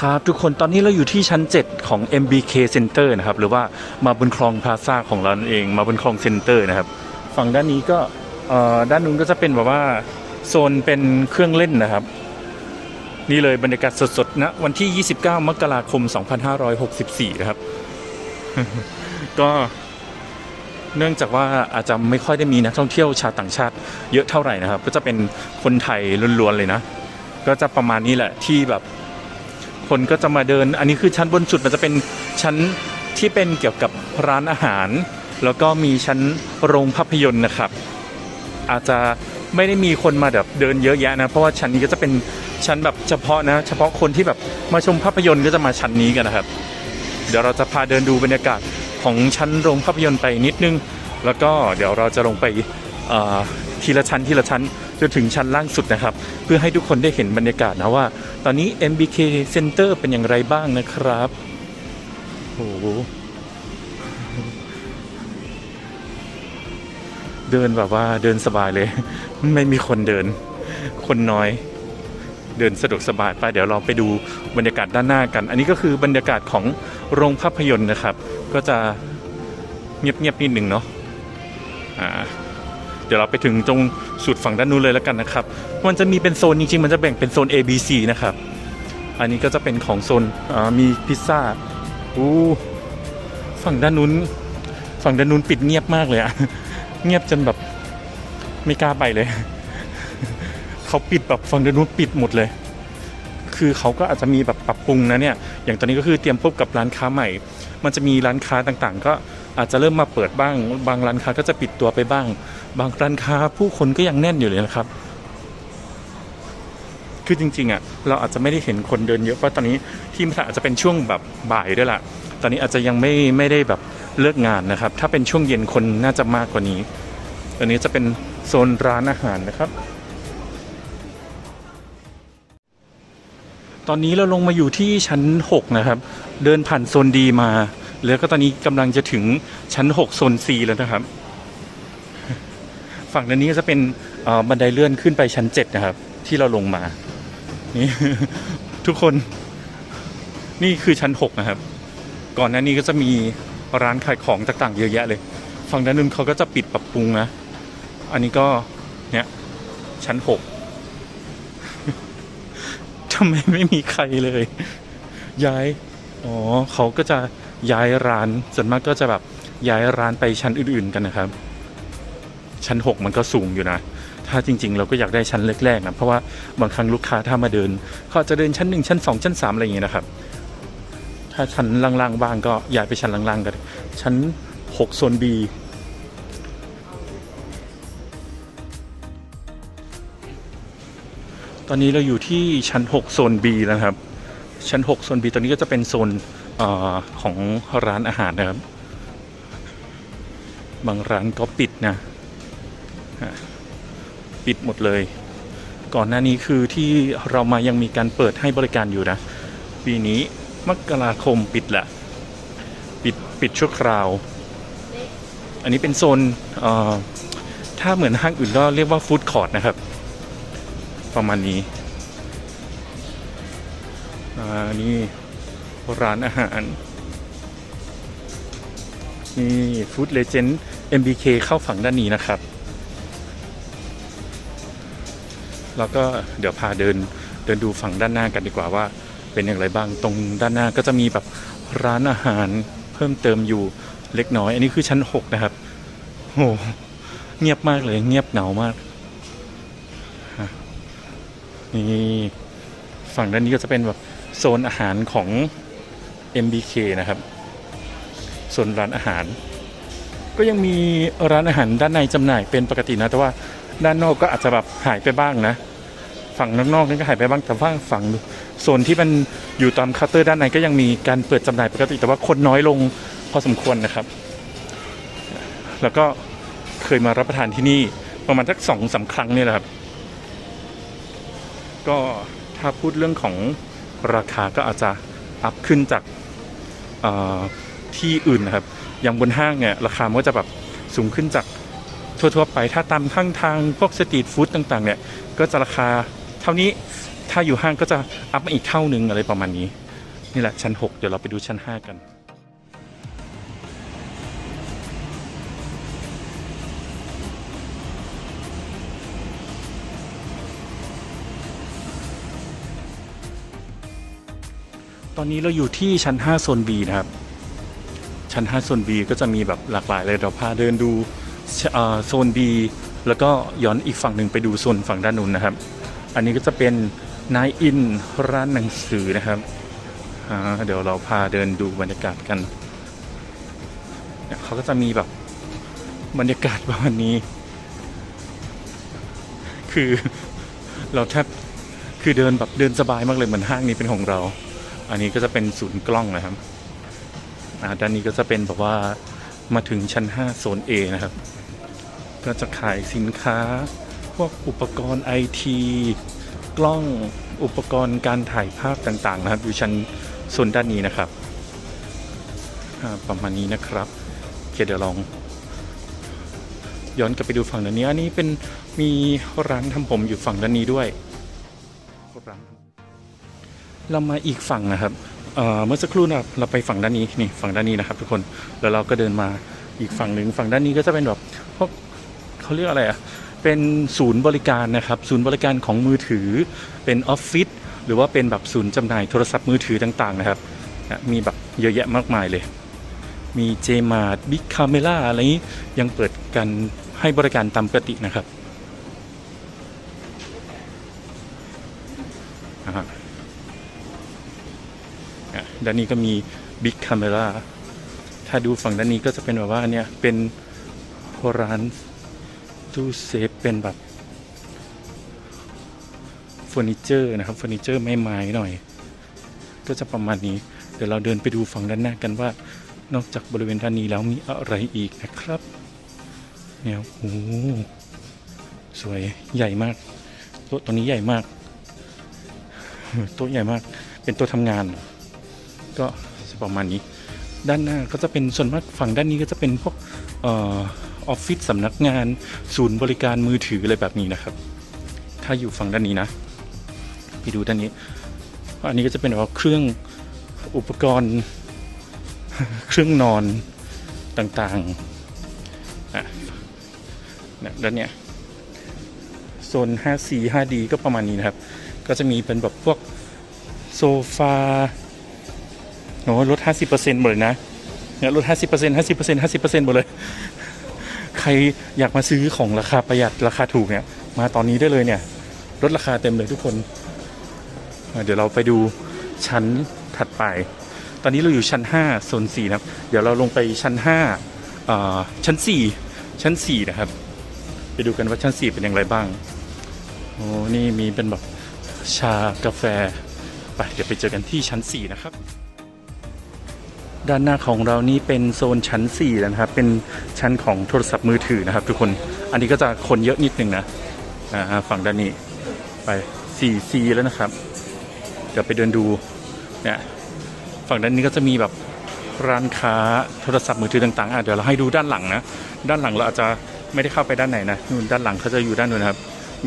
ครับทุกคนตอนนี้เราอยู่ที่ชั้น 7 ของ MBK Center นะครับ หรือว่ามาบนคลองพลาซ่าของเรานเองมาบนคลองเซ็นเตอร์นะครับ ฝั่งด้านนี้ก็ด้านนู้นก็จะเป็นแบบว่าโซนเป็นเครื่องเล่นนะครับ นี่เลยบรรยากาศสดๆนะวันที่ 29 มกราคม 2564 นะครับ ก็เนื่องจากว่าอาจจะไม่ค่อยได้มีนักท่องเที่ยวชาวต่างชาติเยอะเท่าไหร่นะครับ ก็จะเป็นคนไทยล้วนๆเลยนะ ก็จะประมาณนี้แหละที่แบบ คนก็จะมาเดิน อันนี้คือชั้นบนสุดมันจะเป็นชั้นที่เป็นเกี่ยวกับร้านอาหาร แล้วก็มีชั้นโรงภาพยนตร์นะครับ อาจจะไม่ได้มีคนมาแบบเดินเยอะแยะนะ เพราะว่าชั้นนี้ก็จะเป็นชั้นแบบเฉพาะนะ เฉพาะคนที่แบบมาชมภาพยนตร์ก็จะมาชั้นนี้กันนะครับ เดี๋ยวเราจะพาเดินดูบรรยากาศของชั้นโรงภาพยนตร์ไปนิดนึง แล้วก็เดี๋ยวเราจะลงไปทีละชั้นทีละชั้น จนถึงชั้นล่างสุดนะครับ เพื่อให้ทุกคนได้เห็นบรรยากาศนะว่า ตอนนี้ MBK Center เป็นอย่างไรบ้างนะครับโอ้โหเดินแบบว่าเดินสบายเลย ไม่มีคนเดิน คนน้อย เดินสะดวกสบายไปเดี๋ยวเราไปดูบรรยากาศด้านหน้ากัน อันนี้ก็คือบรรยากาศของโรงภาพยนตร์นะครับ ก็จะเงียบๆนิดหนึ่งเนาะอ่า เดี๋ยวเราไปถึงตรงสุดฝั่งด้านนู้นเลยแล้วกันนะครับ มันจะมีเป็นโซนจริงๆ มันจะแบ่งเป็นโซน A B C นะครับ อันนี้ก็จะเป็นของโซนมีพิซซ่าอู้ฝั่งด้านนู้น ฝั่งด้านนู้นปิดเงียบมากเลยอะเงียบจนแบบไม่กล้าไปเลย เขาปิดแบบฝั่งด้านนู้นปิดหมดเลย คือเขาก็อาจจะมีแบบปรับปรุงนะเนี่ย อย่างตอนนี้ก็คือเตรียมพบกับร้านค้าใหม่ มันจะมีร้านค้าต่างๆ ก็อาจจะเริ่มมาเปิดบ้าง บางร้านค้าก็จะปิดตัวไปบ้าง บางร้านค้าผู้คนก็ยังแน่นอยู่เลยนะครับ คือจริงๆอะเราอาจจะไม่ได้เห็นคนเดินเยอะเพราะตอนนี้ที่มันอาจจะเป็นช่วงแบบบ่ายด้วยล่ะ ตอนนี้อาจจะยังไม่ไม่ได้แบบเลิกงานนะครับ ถ้าเป็นช่วงเย็นคนน่าจะมากกว่านี้อันนี้จะเป็นโซนร้านอาหารนะครับ ตอนนี้เราลงมาอยู่ที่ชั้น 6 นะครับ เดินผ่านโซนดีมา แล้วก็ตอนนี้กำลังจะถึงชั้น 6 โซน C แล้วนะครับ ฝั่งด้านนี้ก็จะเป็นบันไดเลื่อนขึ้นไปชั้น 7 นะครับ ที่เราลงมานี่ทุกคนนี่คือชั้น 6 นะครับ ก่อนหน้านี้ก็จะมีร้านขายของต่างๆ เยอะแยะเลย ฝั่งด้านนู้นเขาก็จะปิดปรับปรุงนะ อันนี้ก็เนี่ยชั้น 6ทำไมไม่มีใครเลย ย้ายอ๋อเขาก็จะย้ายร้านส่วนมากก็จะแบบย้ายร้านไปชั้นอื่น ๆ กันนะครับ ชั้น 6 มันก็สูงอยู่นะ ถ้าจริง ๆ เราก็อยากได้ชั้นแรกๆนะ เพราะว่าบางครั้งลูกค้าถ้ามาเดินเขาจะเดินชั้น 1 ชั้น 2 ชั้น 3 อะไรอย่างเงี้ยนะครับ ถ้าชั้นล่างๆบ้างก็ย้ายไปชั้นล่างๆกัน ชั้น 6 โซน B ตอนนี้เราอยู่ที่ชั้น 6 โซน B แล้วนะครับ ชั้น 6 โซน B ตอนนี้ก็จะเป็นโซนอของร้านอาหารนะครับ บางร้านก็ปิดนะ ปิดหมดเลย ก่อนหน้านี้คือที่เรามายังมีการเปิดให้บริการอยู่นะ ปีนี้มกราคมปิดแหละปิดปิดชั่วคราว อันนี้เป็นโซนถ้าเหมือนห้างอื่นก็เรียกว่าฟู้ดคอร์ทนะครับ ประมาณนี้อ่านี่ร้านอาหารนี่ฟู้ดเลเจนด์ MBK เข้าฝั่งด้านนี้นะครับ แล้วก็เดี๋ยวพาเดินเดินดูฝั่งด้านหน้ากันดีกว่าว่า เป็นอย่างไรบ้างตรงด้านหน้าก็จะมีแบบร้านอาหารเพิ่มเติมอยู่เล็กน้อย อันนี้คือชั้น 6 นะครับโอ้โหเงียบมากเลยเงียบเหงามากนี่ฝั่งด้านนี้ก็จะเป็นแบบโซนอาหารของ MBK นะครับโซนร้านอาหาร ก็ยังมีร้านอาหารด้านในจำหน่ายเป็นปกตินะ แต่ว่าด้านนอกก็อาจจะแบบหายไปบ้างนะ ฝั่งนอกๆนี่ก็หายไปบ้างแต่ว่าฝั่งโซนที่มันอยู่ตามคาเตอร์ด้านในก็ยังมีการเปิดจำหน่ายปกติ แต่ว่าคนน้อยลงพอสมควรนะครับ แล้วก็เคยมารับประทานที่นี่ประมาณสักสองสามครั้งนี่แหละครับ ก็ถ้าพูดเรื่องของราคาก็อาจจะอัพขึ้นจากที่อื่นนะครับ อย่างบนห้างเนี่ยราคามันก็จะแบบสูงขึ้นจากทั่วๆไป ถ้าตามข้างทางพวกสตรีทฟู้ดต่างๆ เนี่ย ก็จะราคา ท่านี้ถ้าอยู่ห้างก็จะอัพมาอีกเท่าหนึงอะไรประมาณนี้ นี่แหละชั้น 6 เดี๋ยวเราไปดูชั้น 5 กันตอนนี้เราอยู่ที่ชั้น 5 โซน B นะครับ ชั้น 5 โซน B ก็จะมีแบบหลากหลายเลยเราพาเดินดูโซน B แล้วก็ย้อนอีกฝั่งหนึ่งไปดูโซนฝั่งด้านนู้นนะครับ อันนี้ก็จะเป็นนายอินร้านหนังสือนะครับเดี๋ยวเราพาเดินดูบรรยากาศกันเขาก็จะมีแบบบรรยากาศประมาณนี้ คือเราแทบคือเดินแบบเดินสบายมากเลยเหมือนห้างนี้เป็นของเรา อันนี้ก็จะเป็นศูนย์กล้องนะครับด้านนี้ก็จะเป็นแบบว่ามาถึงชั้น 5 โซน A นะครับ ก็จะขายสินค้า พวกอุปกรณ์ไอทีกล้องอุปกรณ์การถ่ายภาพต่างๆ นะครับ อยู่ชั้นโซนด้านนี้นะครับประมาณนี้นะครับเคเดี๋ยวลอง ย้อนกลับไปดูฝั่งด้านนี้อันนี้เป็นมีร้านทำผมอยู่ฝั่งด้านนี้ด้วยรเรามาอีกฝั่งนะครับเมื่อสักครู่นะครับเราไปฝั่งด้านนี้นี่ฝั่งด้านนี้นะครับ ทุกคนแล้วเราก็เดินมาอีกฝั่งหนึ่งฝั่งด้านนี้ก็จะเป็นแบบพวกเขาเรียกอะไรอะ เป็นศูนย์บริการนะครับ ศูนย์บริการของมือถือ เป็นออฟฟิศหรือว่าเป็นแบบศูนย์จำหน่ายโทรศัพท์มือถือต่างๆนะครับมีแบบเยอะแยะมากมายเลย มีเจมาร์บิ๊กคาเมล่าอะไรนี้ยังเปิดกันให้บริการตามปกตินะครับด้านนี้ก็มี Big Camera ถ้าดูฝั่งด้านนี้ก็จะเป็นแบบว่าเนี่ยเป็นร้าน ตู้เซฟเป็นแบบเฟอร์นิเจอร์นะครับเฟอร์นิเจอร์ไม้ไม้หน่อย ก็จะประมาณนี้ เดี๋ยวเราเดินไปดูฝั่งด้านหน้ากันว่า นอกจากบริเวณด้านนี้แล้วมีอะไรอีกนะครับเนี่ยโอ้โหสวยใหญ่มากโต๊ะตัวนี้ใหญ่มากโต๊ะใหญ่มาก เป็นโต๊ะทำงาน ก็จะประมาณนี้ ด้านหน้าก็จะเป็นส่วนมากฝั่งด้านนี้ก็จะเป็นพวกเอ่อ ออฟฟิศสำนักงานศูนย์บริการมือถืออะไรแบบนี้นะครับ ถ้าอยู่ฝั่งด้านนี้นะ ไปดูด้านนี้ อันนี้ก็จะเป็นแบบเครื่องอุปกรณ์ เครื่องนอนต่างๆอะด้านเนี้ยโซน 5C 5D ก็ประมาณนี้นะครับ ก็จะมีเป็นแบบพวกโซฟาโอ้ลด 50%หมดเลยนะเนี่ยลด 50% 50% 50%หมดเลย ใครอยากมาซื้อของราคาประหยัดราคาถูกเนี่ย มาตอนนี้ได้เลยเนี่ยลดราคาเต็มเลยทุกคน เดี๋ยวเราไปดูชั้นถัดไป ตอนนี้เราอยู่ชั้น5โซน4นะครับ เดี๋ยวเราลงไปชั้น5อ่าชั้น 4 ชั้น 4 นะครับ ไปดูกันว่าชั้น 4 เป็นอย่างไรบ้าง โอ้ นี่มีเป็นแบบชากาแฟ ไป เดี๋ยวไปเจอกันที่ชั้น 4 นะครับ ด้านหน้าของเรานี่เป็นโซนชั้น4แล้วนะครับ เป็นชั้นของโทรศัพท์มือถือนะครับ ทุกคน อันนี้ก็จะคนเยอะนิดนึงนะอ่าฝั่งด้านนี้ไป 4C แล้วนะครับ เดี๋ยวไปเดินดูเนี่ยฝั่งด้านนี้ก็จะมีแบบร้านค้าโทรศัพท์มือถือต่างๆอะเดี๋ยวเราให้ดูด้านหลังนะ ด้านหลังเราอาจจะไม่ได้เข้าไปด้านไหนนะนู่นด้านหลังเขาจะอยู่ด้านนู้นนะครับ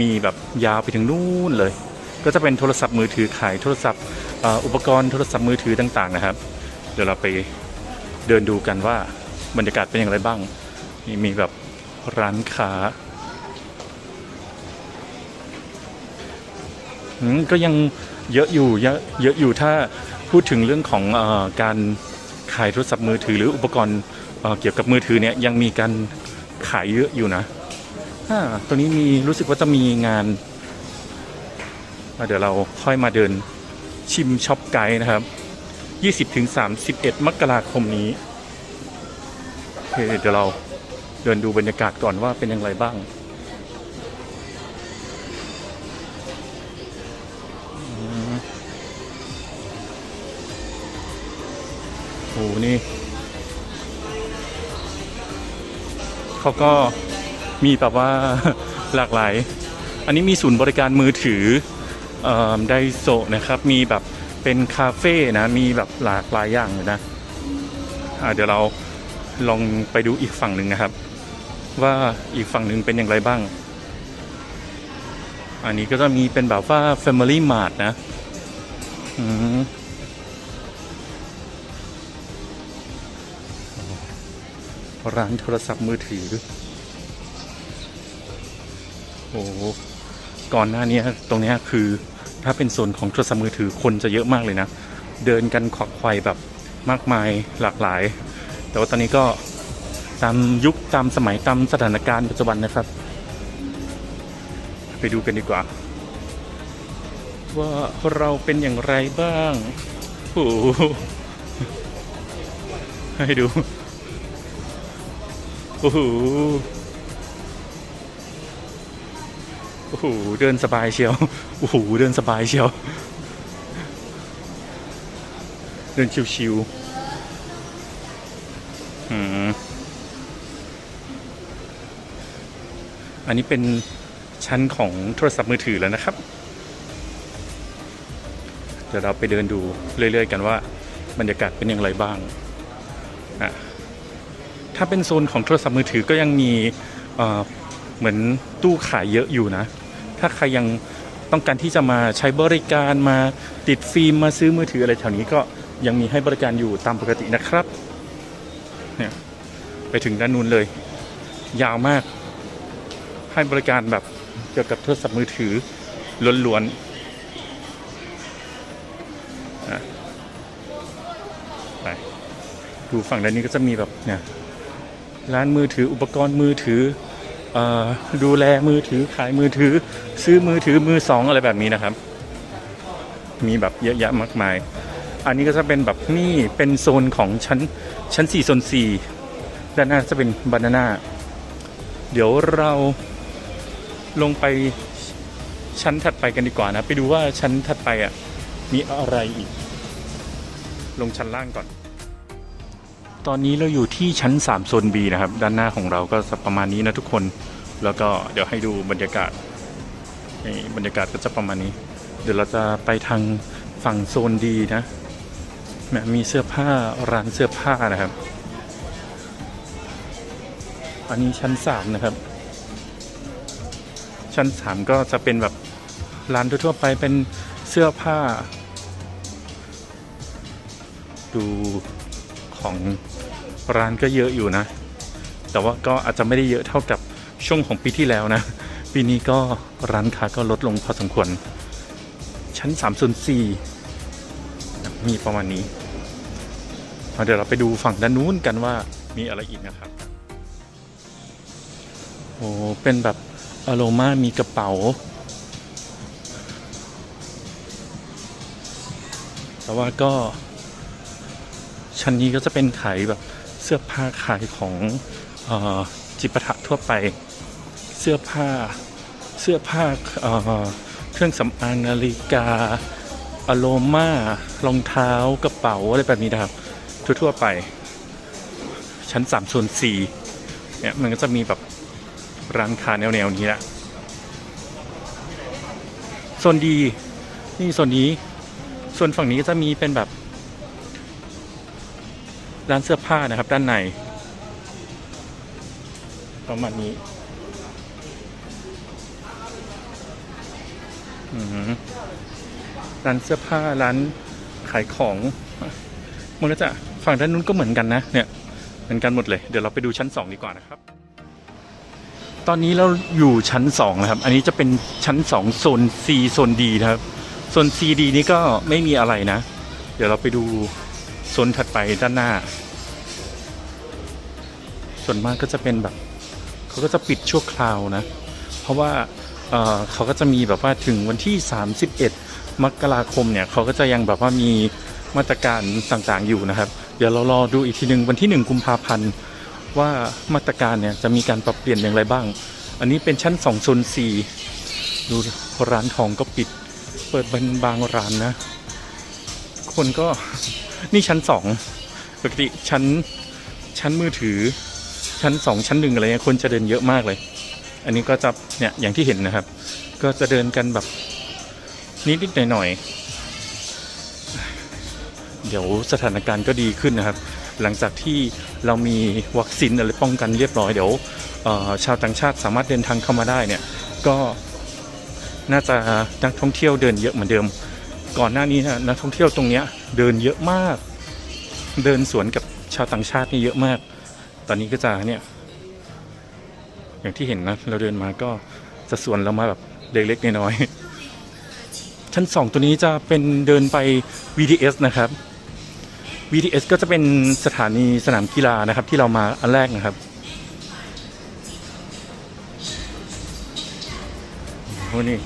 มีแบบยาวไปถึงนู่นเลย ก็จะเป็นโทรศัพท์มือถือขายโทรศัพท์อุปกรณ์โทรศัพท์มือถือต่างๆนะครับ เดี๋ยวเราไปเดินดูกันว่าบรรยากาศเป็นอย่างไรบ้างนี่มีแบบร้านค้าก็ยังเยอะอยู่เยอะเยอะอยู่ถ้าพูดถึงเรื่องของอการขายโทรศัพท์มือถือหรืออุปกรณ์เกี่ยวกับมือถือเนี่ยยังมีการขายเยอะอยู่นะตัวนี้มีรู้สึกว่าจะมีงาน เดี๋ยวเราค่อยมาเดินชิมช็อปไกด์นะครับ 20ถึง31 มกราคมนี้โอเคเดี๋ยวเราเดินดูบรรยากาศก่อนว่าเป็นอย่างไรบ้างโอ้โหนี่เขาก็มีแบบว่าหลากหลาย อันนี้มีศูนย์บริการมือถือไดโซนะครับ มีแบบ เป็นคาเฟ่นะมีแบบหลากหลายอย่างเลยนะเดี๋ยวเราลองไปดูอีกฝั่งหนึ่งนะครับ ว่าอีกฝั่งหนึ่งเป็นอย่างไรบ้าง อันนี้ก็จะมีเป็นแบบว่า Family Mart นะร้านโทรศัพท์มือถือ โอ้ ก่อนหน้านี้ตรงนี้คือ ถ้าเป็นโซนของโทรศัพท์มือถือคนจะเยอะมากเลยนะ เดินกันขวักไขว่แบบมากมายหลากหลาย แต่ว่าตอนนี้ก็ตามยุคตามสมัยตามสถานการณ์ปัจจุบันนะครับ ไปดูกันดีกว่า ว่าเราเป็นอย่างไรบ้างโอ้โหให้ดู โอ้โห โหเดินสบายเชียวโอ้โหเดินสบายเชียว เดินชิวๆอืมอันนี้เป็นชั้นของโทรศัพท์มือถือแล้วนะครับ เดี๋ยวเราไปเดินดูเรื่อยๆ กันว่าบรรยากาศเป็นอย่างไรบ้าง ถ้าเป็นโซนของโทรศัพท์มือถือก็ยังมีเหมือนตู้ขายเยอะอยู่นะ ถ้าใครยังต้องการที่จะมาใช้บริการมาติดฟิล์มมาซื้อมือถืออะไรแถวนี้ก็ยังมีให้บริการอยู่ตามปกตินะครับเนี่ยไปถึงด้านนู้นเลย ยาวมาก ให้บริการแบบเกี่ยวกับโทรศัพท์มือถือล้วนๆอะไปดูฝั่งด้านนี้ก็จะมีแบบเนี่ยร้านมือถืออุปกรณ์มือถือเอ่อดูแลมือถือขายมือถือ ซื้อมือถือมือสองอะไรแบบนี้นะครับ มีแบบเยอะแยะมากมาย อันนี้ก็จะเป็นแบบนี่เป็นโซนของชั้นชั้น4โซน4ด้านหน้าจะเป็นบานาน่าเดี๋ยวเราลงไปชั้นถัดไปกันดีกว่านะ ไปดูว่าชั้นถัดไปอะมีอะไรอีก ลงชั้นล่างก่อน ตอนนี้เราอยู่ที่ชั้น3โซน B นะครับ ด้านหน้าของเราก็ประมาณนี้นะทุกคน แล้วก็เดี๋ยวให้ดูบรรยากาศ นี่บรรยากาศก็จะประมาณนี้ เดี๋ยวเราจะไปทางฝั่งโซนดีนะแหมมีเสื้อผ้าร้านเสื้อผ้านะครับ อันนี้ชั้นสามนะครับ ชั้นสามก็จะเป็นแบบร้านทั่วไปเป็นเสื้อผ้า ดูของร้านก็เยอะอยู่นะ แต่ว่าก็อาจจะไม่ได้เยอะเท่ากับช่วงของปีที่แล้วนะ ปีนี้ก็ร้านค้าก็ลดลงพอสมควร ชั้น3ส่วน4มีประมาณนี้ เดี๋ยวเราไปดูฝั่งด้านนู้นกันว่ามีอะไรอีกนะครับ โอ้เป็นแบบอโรมามีกระเป๋า แต่ว่าก็ ชั้นนี้ก็จะเป็นขายแบบเสื้อผ้าขายของอจิปาถะทั่วไป เสื้อผ้าเสื้อผ้าเอ่อเครื่องสำอางนาฬิกาอโลมารองเท้ากระเป๋าอะไรแบบนี้นะครับทั่วๆไป ชั้น3ส่วน4เนี่ยมันก็จะมีแบบร้านค้าแนวๆนี้แหละโซนดีนี่โซนนี้ส่วนฝั่งนี้ก็จะมีเป็นแบบ ร้านเสื้อผ้านะครับด้านใน ประมาณนี้ ร้านเสื้อผ้าร้านขายของมันก็จะฝั่งด้านนู้นก็เหมือนกันนะเนี่ยเหมือนกันหมดเลยเดี๋ยวเราไปดูชั้นสองดีกว่านะครับ ตอนนี้เราอยู่ชั้นสองนะครับ อันนี้จะเป็นชั้นสองโซน C โซน D นะครับโซน C D นี้ก็ไม่มีอะไรนะ เดี๋ยวเราไปดูโซนถัดไปด้านหน้า ส่วนมากก็จะเป็นแบบเขาก็จะปิดชั่วคราวนะ เพราะว่า เขาก็จะมีแบบว่าถึงวันที่ 31 มกราคมเนี่ยเขาก็จะยังแบบว่ามีมาตรการต่างๆอยู่นะครับ เดี๋ยวเรารอดูอีกทีหนึ่งวันที่ 1 กุมภาพันธ์ว่ามาตรการเนี่ยจะมีการปรับเปลี่ยนอย่างไรบ้าง อันนี้เป็นชั้น2โซน4ดูร้านทองก็ปิด เปิดเป็นบางร้านนะ คนก็นี่ชั้น 2 ปกติชั้นชั้นมือถือชั้น 2 ชั้นหนึ่งอะไรเงี้ยคนจะเดินเยอะมากเลย อันนี้ก็จะเนี่ยอย่างที่เห็นนะครับ ก็จะเดินกันแบบนิดๆหน่อยๆเดี๋ยวสถานการณ์ก็ดีขึ้นนะครับ หลังจากที่เรามีวัคซีนอะไรป้องกันเรียบร้อยเดี๋ยวชาวต่างชาติสามารถเดินทางเข้ามาได้เนี่ยก็น่าจะนักท่องเที่ยวเดินเยอะเหมือนเดิม ก่อนหน้านี้นะนักท่องเที่ยวตรงเนี้ยเดินเยอะมาก เดินสวนกับชาวต่างชาตินี่เยอะมาก ตอนนี้ก็จะเนี่ย อย่างที่เห็นนะเราเดินมาก็จะสวนเรามาแบบเล็กๆน้อยๆชั้นสองตัวนี้จะเป็นเดินไป VTS นะครับ VTS ก็จะเป็นสถานีสนามกีฬานะครับ ที่เรามาอันแรกนะครับโอ้นี่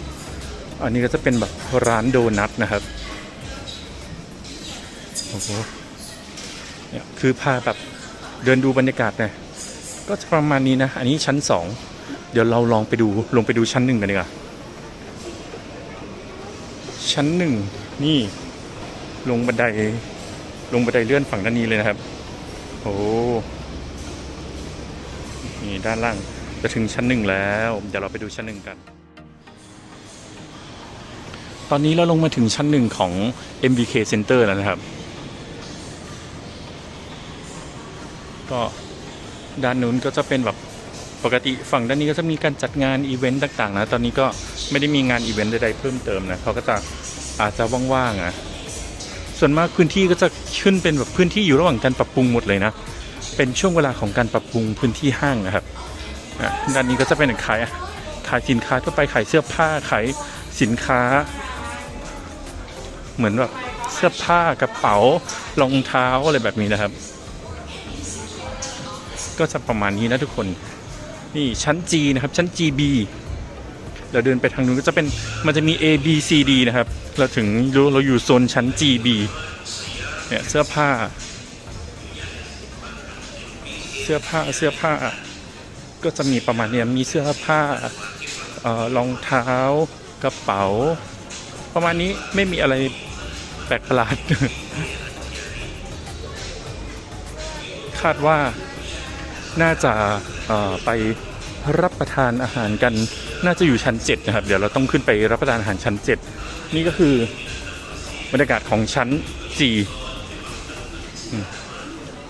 อันนี้ก็จะเป็นแบบร้านโดนัทนะครับโอ้โหเนี่ยคือพาแบบเดินดูบรรยากาศนะ ก็จะประมาณนี้นะ อันนี้ชั้นสองเดี๋ยวเราลองไปดูลงไปดูชั้นหนึ่งกันดีกว่าชั้นหนึ่งนี่ลงบันไดลงบันไดเลื่อนฝั่งด้านนี้เลยนะครับ โอ้นี่ด้านล่างจะถึงชั้นหนึ่งแล้ว เดี๋ยวเราไปดูชั้นหนึ่งกัน ตอนนี้เราลงมาถึงชั้นหนึ่งของ MBK Center แล้วนะครับ ก็ ด้านนู้นก็จะเป็นแบบปกติฝั่งด้านนี้ก็จะมีการจัดงานอีเวนต์ต่างๆนะ ตอนนี้ก็ไม่ได้มีงานอีเวนต์ใดๆเพิ่มเติมนะเขาก็จะอาจจะว่างๆอะส่วนมากพื้นที่ก็จะขึ้นเป็นแบบพื้นที่อยู่ระหว่างการปรับปรุงหมดเลยนะ เป็นช่วงเวลาของการปรับปรุงพื้นที่ห้างนะครับด้านนี้ก็จะเป็นขายขายสินค้าทั่วไปขายเสื้อผ้าขายสินค้า เหมือนแบบเสื้อผ้ากระเป๋ารองเท้าอะไรแบบนี้นะครับ ก็จะประมาณนี้นะทุกคน นี่ชั้น G นะครับ ชั้น GB เราเดินไปทางนู้นก็จะเป็นมันจะมี A B C D นะครับ เราถึงรู้เราอยู่โซนชั้น GB เนี่ยเสื้อผ้า เสื้อผ้าเสื้อผ้า ก็จะมีประมาณเนี้ยมีเสื้อผ้าเอ่อรองเท้ากระเป๋า ประมาณนี้ไม่มีอะไรแปลกประหลาด คาดว่า น่าจะไปรับประทานอาหารกันน่าจะอยู่ชั้น 7 นะครับ เดี๋ยวเราต้องขึ้นไปรับประทานอาหารชั้น 7 นี่ก็คือบรรยากาศของชั้น4อืม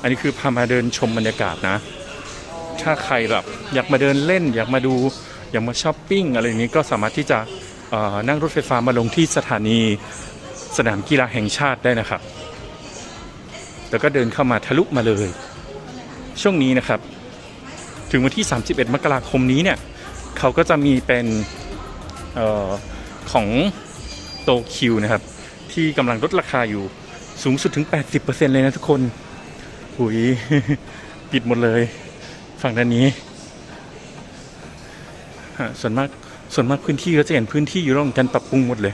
อันนี้คือพามาเดินชมบรรยากาศนะ ถ้าใครแบบอยากมาเดินเล่น อยากมาดูอยากมาช้อปปิ้งอะไรอย่างนี้ก็สามารถที่จะนั่งรถไฟฟ้ามาลงที่สถานีสนามกีฬาแห่งชาติได้นะครับ แล้วก็เดินเข้ามาทะลุมาเลย ช่วงนี้นะครับ ถึงวันที่ 31 มกราคมนี้เนี่ยเขาก็จะมีเป็นออของโตคิวนะครับ ที่กำลังลดราคาอยู่สูงสุดถึง 80%เลยนะทุกคนหุยปิดหมดเลย ฝั่งด้านนี้ ส่วนมากส่วนมากพื้นที่ก็จะเห็นพื้นที่อยู่ระหว่างการปรับปรุงหมดเลย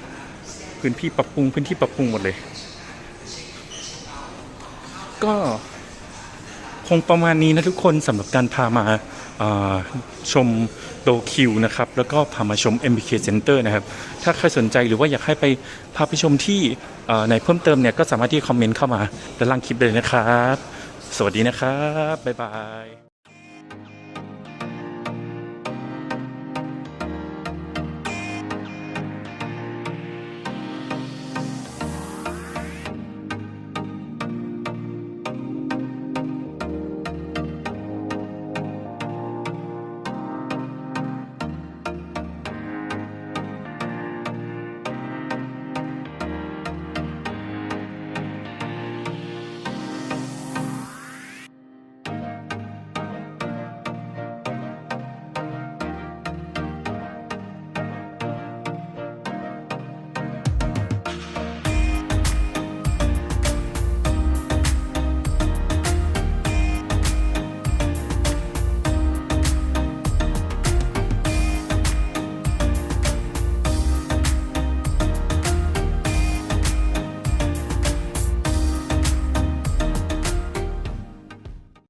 พื้นที่ปรับปรุงพื้นที่ปรับปรุงหมดเลย ก็ งประมาณนี้นะทุกคนสำหรับการพามาาชมโตคิวนะครับ แล้วก็พามาชม MBK Center นะครับ ถ้าใครสนใจหรือว่าอยากให้ไปพาไปชมที่ไหนเพิ่มเติมเนี่ย ก็สามารถที่คอมเมนต์เข้ามาด้านล่างคลิปเลยนะครับ สวัสดีนะครับ บ๊ายบาย